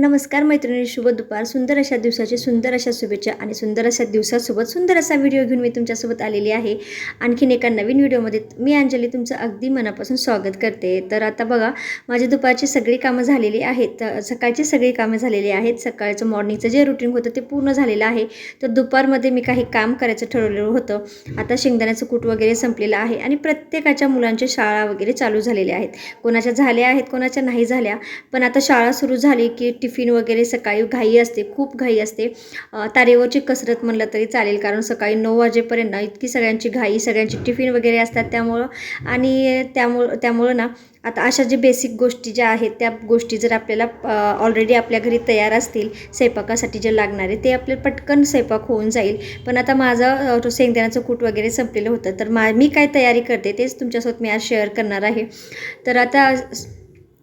नमस्कार मैत्रिणी शुभ दुपार. सुंदर अशा दिवसाची सुंदर अशा शुभेच्छा आणि सुंदर अशा दिवसासोबत सुंदर असा व्हिडिओ घेऊन मी तुमच्यासोबत आलेली आहे. आणखीन एका नवीन व्हिडिओमध्ये मी अंजली तुमचं अगदी मनापासून स्वागत करते. तर आता बघा माझी दुपारची सगळी कामं झालेली आहेत. तर सकाळची सगळी कामं झालेली आहेत. सकाळचं मॉर्निंगचं जे रुटीन होतं ते पूर्ण झालेलं आहे. तर दुपारमध्ये मी काही काम करायचं ठरवलेलं होतं. आता शेंगदाण्याचं कूट वगैरे संपलेलं आहे आणि प्रत्येकाच्या मुलांच्या शाळा वगैरे चालू झालेल्या आहेत. कोणाच्या झाल्या आहेत कोणाच्या नाही झाल्या. पण आता शाळा सुरू झाली की टिफिन वगैरे सकाळी घाई असते खूप घाई असते. तारेवरची कसरत म्हणलं तरी चालेल कारण सकाळी नऊ वाजेपर्यंत ना इतकी सगळ्यांची घाई सगळ्यांची टिफिन वगैरे असतात त्यामुळं. आणि त्यामुळं त्यामुळं ना आता अशा जे बेसिक गोष्टी ज्या आहेत त्या गोष्टी जर आपल्याला ऑलरेडी आपल्या घरी तयार असतील स्वयंपाकासाठी जे लागणारे ते आपले पटकन स्वयंपाक होऊन जाईल. पण आता माझं तो शेंगदाण्याचं कूट वगैरे संपलेलं होतं तर मा मी काय तयारी करते तेच तुमच्यासोबत मी आज शेअर करणार आहे. तर आता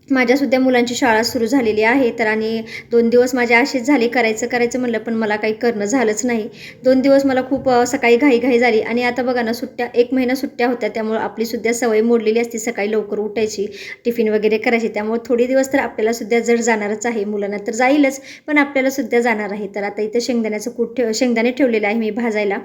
माझ्यासुद्धा मुलांची शाळा सुरू झालेली आहे तर आणि दोन दिवस माझे असेच झाले करायचं करायचं म्हणलं पण मला काही करणं झालंच नाही. दोन दिवस मला खूप सकाळी घाई घाई झाली आणि आता बघा ना सुट्ट्या एक महिना सुट्ट्या होत्या त्यामुळं आपलीसुद्धा सवय मोडलेली असते सकाळी लवकर उठायची टिफिन वगैरे करायची त्यामुळे थोडी दिवस तर आपल्यालासुद्धा जर जाणारच आहे मुलांना तर जाईलच पण आपल्यालासुद्धा जाणार आहे. तर आता इथं शेंगदाण्याचं कूट ठेव शेंगदाणे ठेवलेलं आहे मी भाजायला.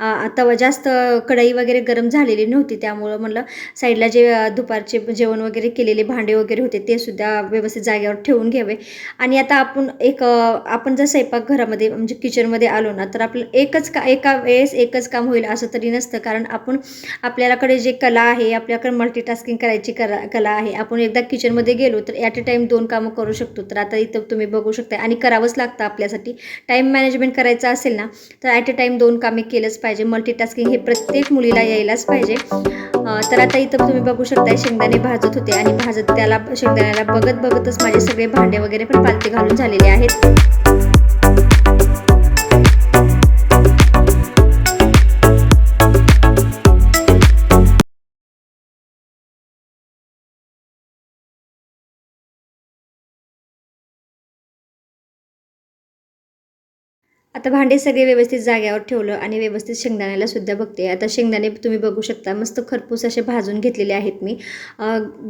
आता जास्त कढई वगैरे गरम झालेली नव्हती त्यामुळं म्हणलं साईडला जे दुपारचे जेवण वगैरे केलेले भांडे वगैरे होते ते सुद्धा व्यवस्थित जागेवर ठेवून घ्यावे. आणि आता आपण एक आपण जर स्वयंपाकघरामध्ये म्हणजे किचनमध्ये आलो ना तर आपलं एकच का एका वेळेस एकच काम होईल असं तरी नसतं. कारण आपण आपल्याकडे जे कला आहे आपल्याकडे मल्टीटास्किंग करायची कला कला आहे. आपण एकदा किचनमध्ये गेलो तर ॲट अ टाईम दोन कामं करू शकतो. तर आता इथं तुम्ही बघू शकता आणि करावंच लागतं आपल्यासाठी. टाईम मॅनेजमेंट करायचं असेल ना तर ॲट अ टाईम दोन कामे केलंच पाहिजे. मल्टीटास्किंग हे प्रत्येक मुलीला यायलाच पाहिजे. तर आता इथं तुम्ही बघू शकता शेंगदाणे भाजत होते आणि भाजत त्याला शेंगदाण्याला बघत बघतच माझे सगळे भांडे वगैरे पण पालते घालून झालेले आहेत. आता भांडे सगळे व्यवस्थित जाग्यावर ठेवलं आणि व्यवस्थित शेंगदाण्याला सुद्धा बघते. आता शेंगदाणे तुम्ही बघू शकता. मस्त खरपूस असे भाजून घेतलेले आहेत मी.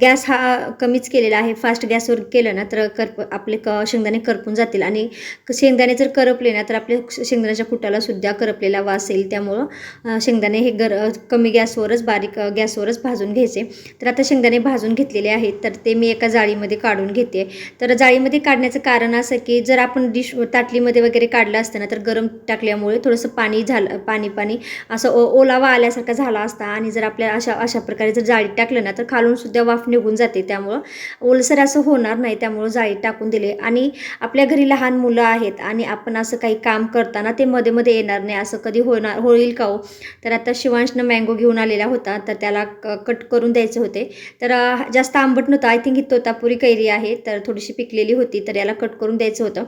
गॅस हा कमीच केलेला आहे. फास्ट गॅसवर केलं ना तर करप आपले क शेंगदाणे करपून जातील. आणि शेंगदाणे जर करपले ना तर आपल्या शेंगदाण्याच्या कुटाला सुद्धा करपलेला वास येईल. त्यामुळं शेंगदाणे हे गर कमी गॅसवरच बारीक गॅसवरच भाजून घ्यायचे. तर आता शेंगदाणे भाजून घेतलेले आहेत. तर ते मी एका जाळीमध्ये काढून घेते. तर जाळीमध्ये काढण्याचं कारण असं की जर आपण डिश ताटलीमध्ये वगैरे काढलं असतं ना तर गरम टाकल्यामुळे थोडंसं पाणी झालं पाणी पाणी असं ओ ओलावा आल्यासारखा झाला असता. आणि जर आपल्या अशा अशा प्रकारे जर जाळीत टाकलं ना तर खालूनसुद्धा वाफ निघून जाते. त्यामुळं ओलसर असं होणार नाही त्यामुळं जाळीत टाकून दिले. आणि आपल्या घरी लहान मुलं आहेत आणि आपण असं काही काम करताना ते मध्ये मध्ये येणार नाही. असं कधी होणार होईल का हो? तर आता शिवांशनं मँगो घेऊन आलेला होता. तर त्याला क कट करून द्यायचे होते. तर जास्त आंबट नव्हतं. आय थिंक ही तोतापुरी कैरी आहे. तर थोडीशी पिकलेली होती. तर याला कट करून द्यायचं होतं.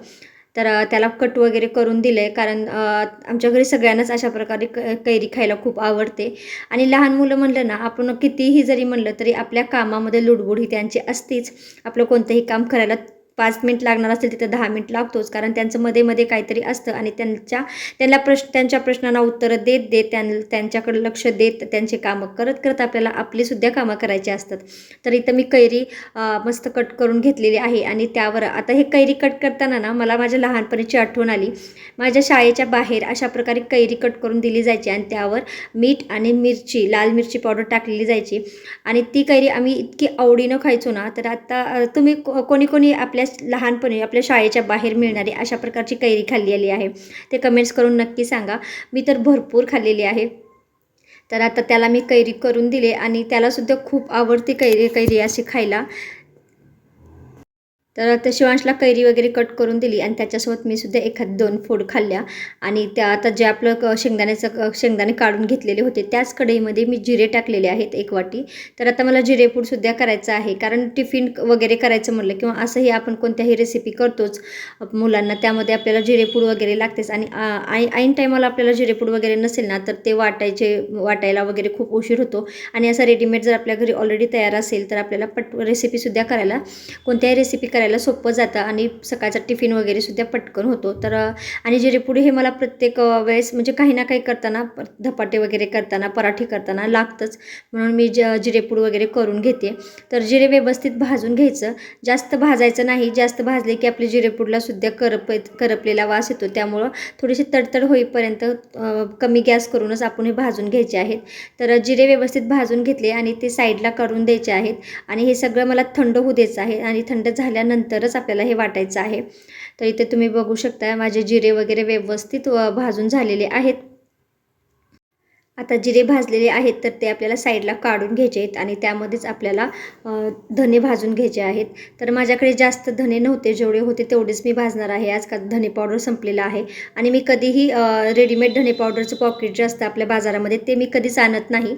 तर त्याला कट वगैरे करून दिलं आहे कारण आमच्या घरी सगळ्यांनाच अशा प्रकारे क कैरी खायला खूप आवडते. आणि लहान मुलं म्हणलं ना आपण कितीही जरी म्हणलं तरी आपल्या कामामध्ये लुडबुड ही त्यांची असतीच. आपलं कोणतंही काम करायला पाच मिनिट लागणार असतील तिथं दहा मिनिट लागतोच. कारण त्यांचं मध्ये मध्ये काहीतरी असतं आणि त्यांच्या त्यांना प्रश्न त्यांच्या प्रश्नांना उत्तरं देत देत त्यां त्यांच्याकडे लक्ष देत त्यांचे कामं करत करत आपल्याला आपलीसुद्धा कामं करायची असतात. तर इथं मी कैरी मस्त कट करून घेतलेली आहे आणि त्यावर आता हे कैरी कट करताना ना मला माझ्या लहानपणीची आठवण आली. माझ्या शाळेच्या बाहेर अशा प्रकारे कैरी कट करून दिली जायची आणि त्यावर मीठ आणि मिरची लाल मिरची पावडर टाकलेली जायची. आणि ती कैरी आम्ही इतकी आवडीनं खायचो ना तर आता तुम्ही को- कोणी कोणी आपल्या लहानपणी आपल्या शाळेच्या बाहेर मिळणारी अशा प्रकारची कैरी खाल्लेली आहे. ते कमेंट्स करून नक्की सांगा. मी तर भरपूर खाल्लेली आहे. तर आता त्याला मी कैरी करून दिले आणि त्यालासुद्धा खूप आवडते कैरी कैरी अशी खायला. तर आता शिवांशला कैरी वगैरे कट करून दिली आणि त्याच्यासोबत मी सुद्धा एखाद दोन फोड खाल्ल्या. आणि त्या आता जे आपलं क शेंगदाण्याचं क शेंगदाणे काढून घेतलेले होते त्याच कढईमध्ये मी जिरे टाकलेले आहेत एक वाटी. तर आता मला जिरेपूडसुद्धा करायचं आहे कारण टिफिन वगैरे करायचं म्हटलं किंवा असंही आपण कोणत्याही रेसिपी करतोच मुलांना त्यामध्ये आपल्याला जिरेपूड वगैरे लागतेच. आणि आई ऐन टायमाला आपल्याला जिरेपूड वगैरे नसेल ना तर ते वाटायचे वाटायला वगैरे खूप उशीर होतो. आणि असा रेडीमेड जर आपल्या घरी ऑलरेडी तयार असेल तर आपल्याला पट रेसिपीसुद्धा करायला कोणत्याही रेसिपी करायला करायला सोपं जातं आणि सकाळचा टिफिन वगैरे सुद्धा पटकन होतो. तर आणि जिरेपुडी हे मला प्रत्येक वेळेस म्हणजे काही ना काही करताना धपाटे वगैरे करताना पराठे करताना लागतंच. म्हणून मी ज जिरेपूड वगैरे करून घेते. तर जिरे व्यवस्थित भाजून घ्यायचं. जास्त भाजायचं नाही. जास्त भाजले की आपले जिरेपूडला सुद्धा करप करपलेला वास येतो. त्यामुळं थोडीशी तडतड होईपर्यंत कमी गॅस करूनच आपण हे भाजून घ्यायचे आहेत. तर जिरे व्यवस्थित भाजून घेतले आणि ते साईडला करून द्यायचे आहेत. आणि हे सगळं मला थंड होऊ द्यायचं आहे. आणि थंड नंतरच आपल्याला हे वाटायचं आहे. तर इथे तुम्ही बघू शकता माझे जिरे वगैरे व्यवस्थित भाजून झालेले आहेत. आता जिरे भाजलेले आहेत तर ते आपल्याला साईडला काढून घ्यायचे आहेत आणि त्यामध्येच आपल्याला धने भाजून घ्यायचे आहेत. तर माझ्याकडे जास्त धने नव्हते जेवढे होते तेवढेच मी भाजणार आहे. आज का धने पावडर संपलेला आहे. आणि मी कधीही रेडीमेड धने पावडरचं पॉकेट जे असतं आपल्या बाजारामध्ये ते मी कधीच आणत नाही.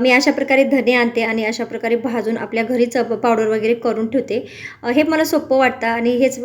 मी अशा प्रकारे धने आणते आणि अशा प्रकारे भाजून आपल्या घरीच पावडर वगैरे करून ठेवते. हे मला सोपं वाटतं आणि हेच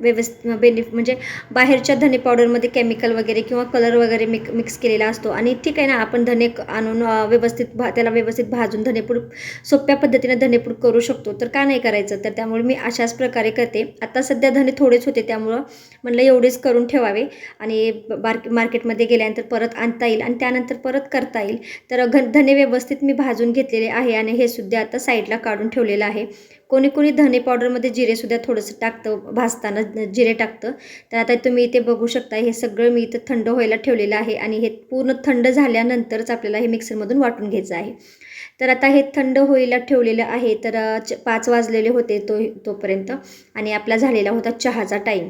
व्यवस्थित बेनिफ म्हणजे बाहेरच्या धने पावडरमध्ये केमिकल वगैरे किंवा कलर वगैरे मिक मिक्स केलेला असतो. आणि ठीक आहे ना आपण धने आणून व्यवस्थित भा त्याला व्यवस्थित भाजून धनेपूड सोप्या पद्धतीने धनेपूड करू शकतो. तर का नाही करायचं? तर त्यामुळे मी अशाच प्रकारे करते. आता सध्या धने थोडेच होते त्यामुळं म्हणलं एवढेच करून ठेवावे. आणि मार्क मार्केटमध्ये गेल्यानंतर परत आणता येईल. आणि त्यानंतर परत करता येईल. तर घ धने व्यवस्थित मी भाजून घेतलेले आहे. आणि हे सुद्धा आता साईडला काढून ठेवलेलं आहे. कोणी कोणी धने पावडरमध्ये जिरेसुद्धा थोडंसं टाकतं भाजताना जिरे टाकतं. तर आता तुम्ही इथे बघू शकता हे सगळं मी इथं थंड व्हायला ठेवलेलं आहे आणि हे पूर्ण थंड झाल्यानंतरच आपल्याला हे मिक्सरमधून वाटून घ्यायचं आहे. तर आता हे थंड होईला ठेवलेलं आहे तर च पाच वाजलेले होते तो तोपर्यंत आणि आपला झालेला होता चहाचा टाईम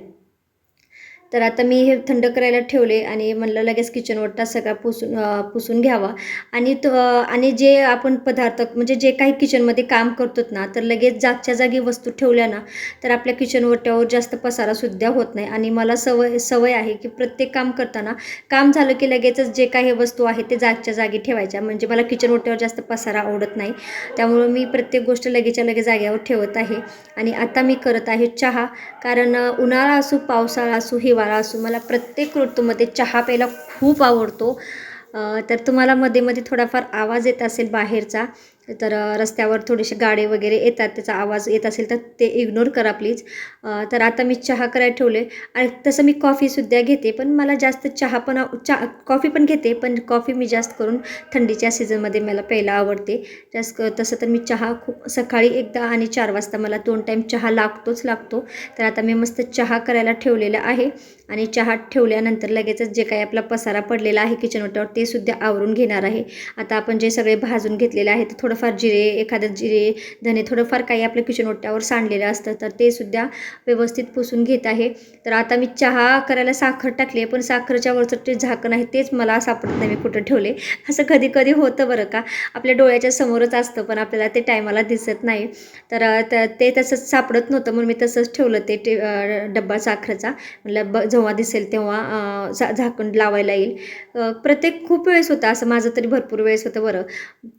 तर आता मी हे थंड करायला ठेवले आणि म्हणलं लगेच किचन सगळा पुसून पुसून घ्यावा. आणि तो आणि जे आपण पदार्थ म्हणजे जे काही किचनमध्ये काम करतो ना तर लगेच जागच्या जागी वस्तू ठेवल्या ना तर आपल्या किचनवट्यावर जास्त पसारासुद्धा होत नाही. आणि मला सवय सवय आहे की प्रत्येक काम करताना काम झालं की लगेचच जे काही वस्तू आहे ते जागच्या जागी ठेवायच्या. म्हणजे मला किचनवट्यावर जास्त पसारा आवडत नाही. त्यामुळं मी प्रत्येक गोष्ट लगेचच्या लगेच जागेवर ठेवत आहे. आणि आता मी करत आहे चहा. कारण उन्हाळा असो पावसाळा असो हिवाळा असो मला प्रत्येक ऋतूमध्ये चहा प्यायला खूप आवडतो. तर तुम्हाला मध्ये मध्ये थोडाफार आवाज येत असेल बाहेरचा. तर रस्त्यावर थोडेसे गाडे वगैरे येतात त्याचा आवाज येत असेल तर ते इग्नोर करा प्लीज तर आता मी चहा करायला ठेवले. आणि तसं मी कॉफीसुद्धा घेते पण मला जास्त चहा पण आव- चा कॉफी पण घेते पण कॉफी मी जास्त करून थंडीच्या सीझनमध्ये मला प्यायला आवडते. जास्त तसं तर मी चहा खूप सकाळी एकदा आणि चार वाजता मला दोन टाईम चहा लागतोच लागतो. तर आता मी मस्त चहा करायला ठेवलेला आहे. आणि चहा ठेवल्यानंतर लगेचच जे काही आपला पसारा पडलेला आहे किचन ओट्यावर ते सुद्धा आवरून घेणार आहे. आता आपण जे सगळे भाजून घेतलेले आहे ते थोडंफार जिरे एखादं जिरे धने थोडंफार काही आपल्या किचन ओट्यावर सांडलेलं असतं तर ते सुद्धा व्यवस्थित पुसून घेत आहे. तर आता मी चहा करायला साखर टाकली आहे पण साखरच्या वरचं ते झाकण आहे तेच मला सापडत नाही मी कुठं ठेवले? असं कधी कधी होतं बरं का. आपल्या डोळ्याच्या समोरच असतं पण आपल्याला ते टायमाला दिसत नाही. तर त- ते तसंच सापडत नव्हतं म्हणून मी तसंच ठेवलं ते टे डब्बा साखरेचा. म्हणलं ब जेव्हा दिसेल तेव्हा झा झाकण लावायला येईल. प्रत्येक खूप वेळेस होता असं माझं तरी भरपूर वेळेस होतं बरं.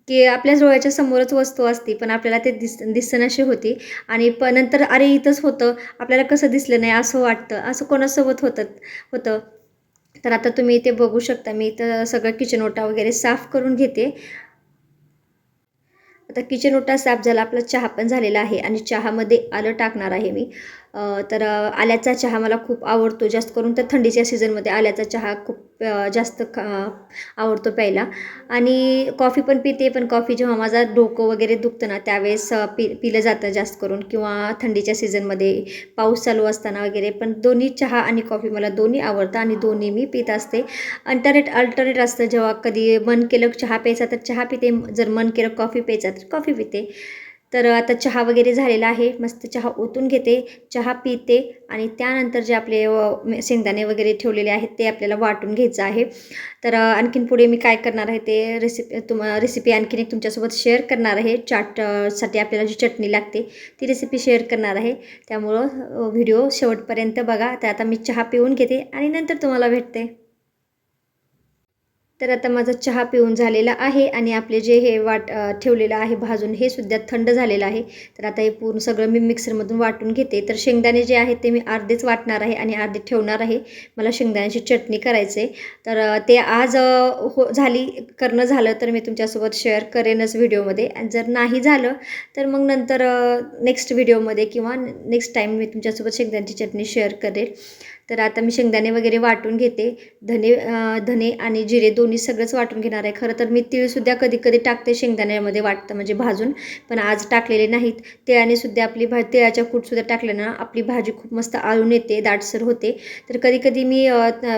की आपल्या डोळ्याच्या समोरच वस्तू असती पण आपल्याला ते दिस दिसनाशी होती. आणि प नंतर अरे इथंच होतं. आपल्याला कसं दिसलं नाही असं वाटतं. असं कोणासोबत होतं होतं. तर आता तुम्ही इथे बघू शकता. मी इथं सगळं किचन ओटा वगैरे साफ करून घेते. आता किचन ओटा साफ झाला. आपला चहा पण झालेला आहे. आणि चहामध्ये आलं टाकणार आहे मी. तर आल्याचा चहा मला खूप आवडतो. जास्त करून तर थंडीच्या सीझनमध्ये आल्याचा चहा खूप जास्त खा आवडतो प्यायला. आणि कॉफी पण पिते पण कॉफी जेव्हा माझा डोकं वगैरे दुखतं ना त्यावेळेस पि पिलं जातं जास्त करून. किंवा थंडीच्या सीझनमध्ये पाऊस चालू असताना वगैरे पण दोन्ही चहा आणि कॉफी मला दोन्ही आवडतं आणि दोन्ही मी पित असते. अल्टरनेट अल्टरनेट असतं जेव्हा कधी मन केलं चहा प्यायचा तर चहा पिते. जर मन केलं कॉफी प्यायचा तर कॉफी पिते. तर आता चहा वगैरे झालेला आहे. मस्त चहा ओतून घेते चहा पिते आणि त्यानंतर जे आपले शेंगदाणे वगैरे ठेवलेले आहेत ते आपल्याला वाटून घ्यायचं आहे. तर आणखीन पुढे मी काय करणार आहे ते रेसिपी तुम रेसिपी आणखीन एक तुमच्यासोबत शेअर करणार आहे. चाटसाठी आपल्याला जी चटणी लागते ती रेसिपी शेअर करणार आहे. त्यामुळं व्हिडिओ शेवटपर्यंत बघा. तर आता मी चहा पिऊन घेते आणि नंतर तुम्हाला भेटते. तर आता माझा चहा पिऊन झालेला आहे आणि आपले जे हे वाट ठेवलेलं आहे भाजून हे सुद्धा थंड झालेलं आहे. तर आता हे पूर्ण सगळं मी मिक्सरमधून वाटून घेते. तर शेंगदाणे जे आहेत ते मी अर्धेच वाटणार आहे आणि अर्धे ठेवणार आहे. मला शेंगदाण्याची चटणी करायचे आहे तर ते आज हो झाली करणं झालं तर मी तुमच्यासोबत शेअर करेनच व्हिडिओमध्ये. आणि जर नाही झालं तर मग नंतर नेक्स्ट व्हिडिओमध्ये किंवा नेक्स्ट टाईम मी तुमच्यासोबत शेंगदाण्याची चटणी शेअर करेल तर आता मी शेंगदाणे वगैरे वाटून घेते. धने धने आणि जिरे दोन्ही सगळंच वाटून घेणार आहे. खरं तर मी तीळसुद्धा कधी कधी टाकते शेंगदाण्यामध्ये वाटतं म्हणजे भाजून पण आज टाकलेले नाहीत. तिळाने सुद्धा आपली भा तिळाच्या कूटसुद्धा टाकल्यानं आपली भाजी खूप मस्त आळून येते दाटसर होते. तर कधी कधी मी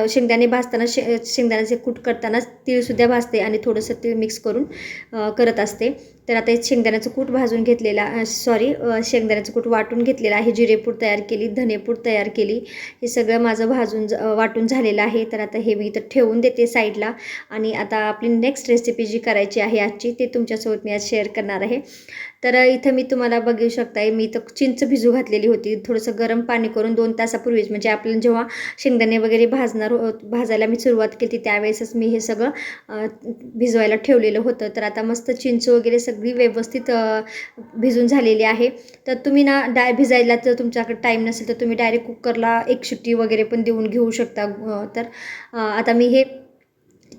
शेंगदाणे भाजताना शे शेंगदाण्याचे कूट करताना तीळसुद्धा भाजते आणि थोडंसं तीळ मिक्स करून करत असते. तर आता शेंगदाण्याचं कूट भाजून घेतलेला सॉरी शेंगदाण्याचं कूट वाटून घेतलेलं आहे जिरेपूड तयार केली धनेपूड तयार केली हे सगळं माझं भाजून ज- वाटून झालेलं आहे. तर आता हे मी इथं ठेवून देते साईडला आणि आता आपली नेक्स्ट रेसिपी जी करायची आहे आजची ते तुमच्यासोबत मी आज शेअर करणार आहे. तर इथं मी तुम्हाला बघू शकताय मी इथं चिंच भिजू घातलेली होती. थोडंसं गरम पाणी करून दोन तासापूर्वीच म्हणजे आपण जेव्हा शेंगदाणे वगैरे भाजणार हो- भाजायला मी सुरुवात केली त्यावेळेसच मी हे सगळं भिजवायला ठेवलेलं होतं. तर आता मस्त चिंच वगैरे सगळं सगळी व्यवस्थित भिजून झालेली आहे. तर तुम्ही ना डाय भिजायला जर तुमच्याकडे टाईम नसेल तर तुम्ही डायरेक्ट कुकरला एक शिट्टी वगैरे पण देऊन घेऊ शकता. तर आता मी हे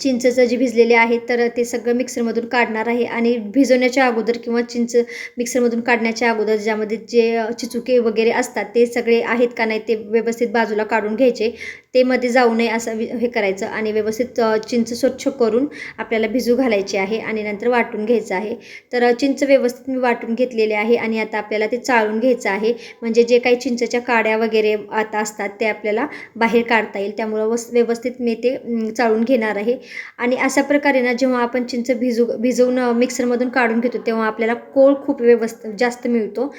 चिंचचं जे भिजलेले आहे तर ते सगळं मिक्सरमधून काढणार आहे आणि भिजवण्याच्या अगोदर किंवा चिंच मिक्सरमधून काढण्याच्या अगोदर ज्यामध्ये जे चिचुके वगैरे असतात ते सगळे आहेत का नाही ते व्यवस्थित बाजूला काढून घ्यायचे. ते मध्ये जाऊ नये असं वि- हे करायचं आणि व्यवस्थित चिंच स्वच्छ करून आपल्याला भिजू घालायची आहे आणि नंतर वाटून घ्यायचं आहे. तर चिंच व्यवस्थित मी वाटून घेतलेले आहे आणि आता आपल्याला ते चाळून घ्यायचं आहे. म्हणजे जे काही चिंचच्या काड्या वगैरे आता असतात ते आपल्याला बाहेर काढता येईल. त्यामुळं वस व्यवस्थित मी ते चाळून घेणार आहे. आणि अशा प्रकारे ना जेव्हा आपण चिंच भिजू भिजवून मिक्सरमधून काढून घेतो तेव्हा आपल्याला कोळ खूप व्यवस्थित जास्त मिळतो.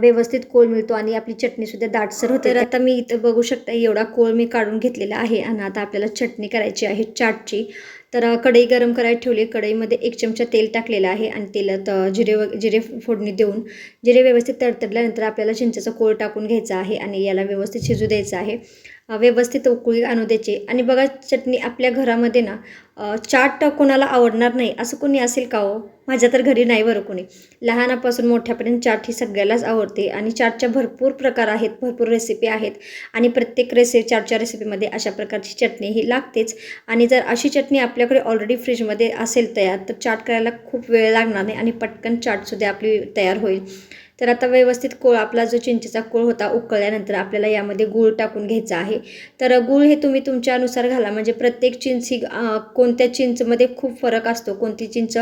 व्यवस्थित कोळ मिळतो आणि आपली चटणीसुद्धा दाटसर होते. तर आता मी इथं बघू शकता एवढा कोळ मी काढून घेतलेला आहे आणि आता आपल्याला चटणी करायची आहे चाटची. तर कढई गरम करायला ठेवली. कढईमध्ये एक चमचा तेल टाकलेलं आहे आणि तेलात जिरे व जिरे फोडणी देऊन जिरे व्यवस्थित तडतडल्यानंतर आपल्याला चिंचेचा कोळ टाकून घ्यायचा आहे आणि याला व्यवस्थित शिजू द्यायचं आहे. व्यवस्थित उकळी आणू द्यायची. आणि बघा चटणी आपल्या घरामध्ये ना चाट कोणाला आवडणार नाही असं कोणी असेल का हो? माझ्या तर घरी नाही बरं कोणी. लहानापासून मोठ्यापर्यंत चाट ही सगळ्यालाच आवडते आणि चाटच्या भरपूर प्रकार आहेत भरपूर रेसिपी आहेत. आणि प्रत्येक रेसि चाटच्या रेसिपीमध्ये अशा प्रकारची चटणी ही लागतेच. आणि जर अशी चटणी आपल्याकडे ऑलरेडी फ्रीजमध्ये असेल तयार तर चाट करायला खूप वेळ लागणार नाही आणि पटकन चाटसुद्धा आपली तयार होईल. तर आता व्यवस्थित कोळ आपला जो चिंचेचा कोळ होता उकळल्यानंतर आपल्याला यामध्ये गूळ टाकून घ्यायचा आहे. तर गूळ हे तुम्ही तुमच्यानुसार घाला. म्हणजे प्रत्येक चिंच ही कोणत्या चिंचमध्ये खूप फरक असतो? कोणती चिंच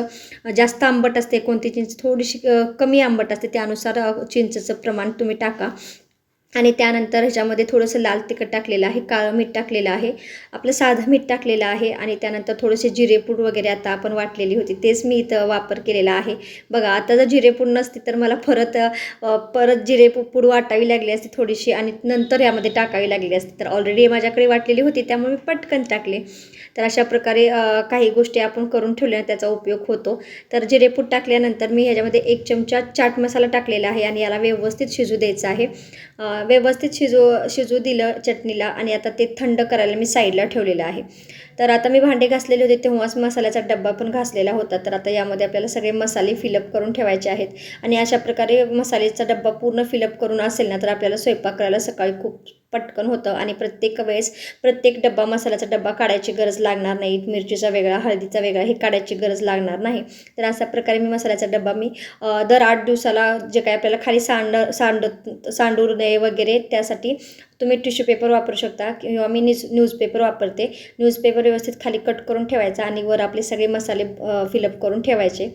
जास्त आंबट असते? कोणती चिंच थोडीशी कमी आंबट असते? त्यानुसार चिंचचं चिंचेचं प्रमाण तुम्ही टाका. आणि त्यानंतर ह्याच्यामध्ये थोडंसं लाल तिखट टाकलेलं आहे काळं मीठ टाकलेलं आहे आपलं साधं मीठ टाकलेलं आहे आणि त्यानंतर थोडेसे जिरेपूड वगैरे आता आपण वाटलेली होती तेच मी इथं वापर केलेला आहे. बघा आता जर जिरेपूड नसती तर मला परत परत जिरेपूड वाटावी लागली असती थोडीशी आणि नंतर यामध्ये टाकावी लागली असती. तर ऑलरेडी माझ्याकडे वाटलेली होती त्यामुळे मी पटकन टाकले. तर अशा प्रकारे काही गोष्टी आपण करून ठेवल्या त्याचा उपयोग होतो. तर जिरेपूड टाकल्यानंतर मी ह्याच्यामध्ये एक चमचा चाट मसाला टाकलेला आहे आणि याला व्यवस्थित शिजू द्यायचा आहे. व्यवस्थित शिजू शिजू दिलं चटणीला आणि आता ते थंड करायला मी साईडला ठेवलेलं आहे. तर आता मी भांडे घासलेले होते तेव्हाच मसाल्याचा डब्बा पण घासलेला होता. तर आता यामध्ये आपल्याला सगळे मसाले फिलअप करून ठेवायचे आहेत. आणि अशा प्रकारे मसाल्याचा डब्बा पूर्ण फिलअप करून असेल ना तर आपल्याला स्वयंपाक करायला सकाळी खूप पटकन होतं. आणि प्रत्येक वेळेस प्रत्येक डब्बा मसाल्याचा डब्बा काढायची गरज लागणार नाही. मिरचीचा वेगळा हळदीचा वेगळा हे काढायची गरज लागणार नाही. तर अशा प्रकारे मी मसाल्याचा डब्बा मी दर आठ दिवसाला जे काही आपल्याला खाली सांड सांड सांडू नये वगैरे त्यासाठी तुम्ही टिश्यू पेपर वापरू शकता किंवा मी न्यूज न्यूजपेपर वापरते. न्यूजपेपर व्यवस्थित खाली कट करून ठेवायचा आणि वर आपले सगळे मसाले फिलअप करून ठेवायचे.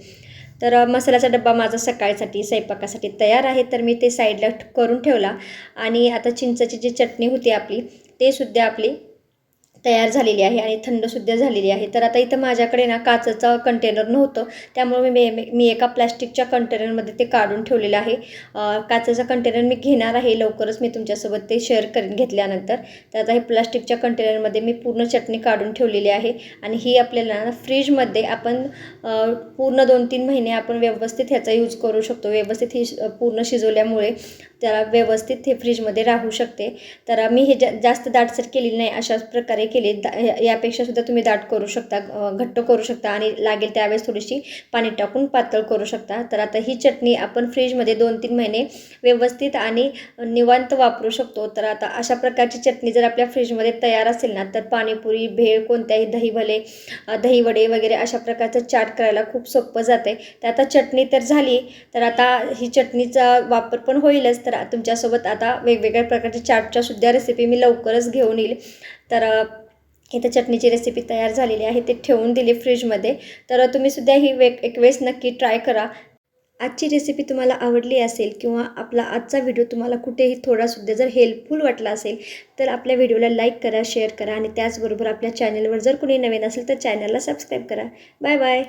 तर मसाल्याचा डब्बा माझा सकाळसाठी स्वयंपाकासाठी तयार आहे. तर मी ते साईडला करून ठेवला. आणि आता चिंचाची जी चटणी होती आपली ते सुद्धा आपली तयार झालेली आहे आणि थंडसुद्धा झालेली आहे. तर आता इथं माझ्याकडे ना काचेचं कंटेनर नव्हतं. त्यामुळे मी मी- मी एका प्लॅस्टिकच्या कंटेनरमध्ये ते काढून ठेवलेलं आहे. अ, काचेचं कंटेनर मी घेणार आहे. लवकरच मी तुमच्यासोबत ते शेअर करून घेतल्यानंतर. तर आता हे प्लास्टिकच्या कंटेनरमध्ये मी पूर्ण चटणी काढून ठेवलेली आहे. आणि ही आपल्याला ना फ्रीजमध्ये आपण पूर्ण दोन तीन महिने आपण व्यवस्थित ह्याचा यूज करू शकतो. व्यवस्थित ही पूर्ण शिजवल्यामुळे त्याला व्यवस्थित हे फ्रीजमध्ये राहू शकते. तर मी हे जा जास्त दाटसर केलेली नाही. अशाच प्रकारे केले. दा यापेक्षा सुद्धा तुम्ही दाट करू शकता घट्ट करू शकता आणि लागेल त्यावेळेस थोडीशी पाणी टाकून पातळ करू शकता. तर आता ही चटणी आपण फ्रीजमध्ये दोन तीन महिने व्यवस्थित आणि निवांत वापरू शकतो. तर आता अशा प्रकारची चटणी जर आपल्या फ्रीजमध्ये तयार असेल ना तर पाणीपुरी भेळ कोणत्याही दही भले दही वडे वगैरे अशा प्रकारचं चाट करायला खूप सोपं जातं. आहे तर आता चटणी तर झाली तर आता ही चटणीचा वापर पण होईलच. तर तुमच्यासोबत आता वेगवेगळ्या प्रकारच्या चाटच्या सुद्धा रेसिपी मी लवकरच घेऊन येईल. तर इथं चटणीची रेसिपी तयार झालेली आहे ते ठेवून दिली फ्रीजमध्ये तर तुम्ही सुद्धा ही वे एक वेळेस नक्की ट्राय करा. आजची रेसिपी तुम्हाला आवडली असेल किंवा आपला आजचा व्हिडिओ तुम्हाला कुठेही थोडासुद्धा जर हेल्पफुल वाटला असेल तर आपल्या व्हिडिओला लाईक करा शेअर करा आणि त्याचबरोबर आपल्या चॅनलवर जर कुणी नवीन असेल तर चॅनलला सबस्क्राईब करा. Bye bye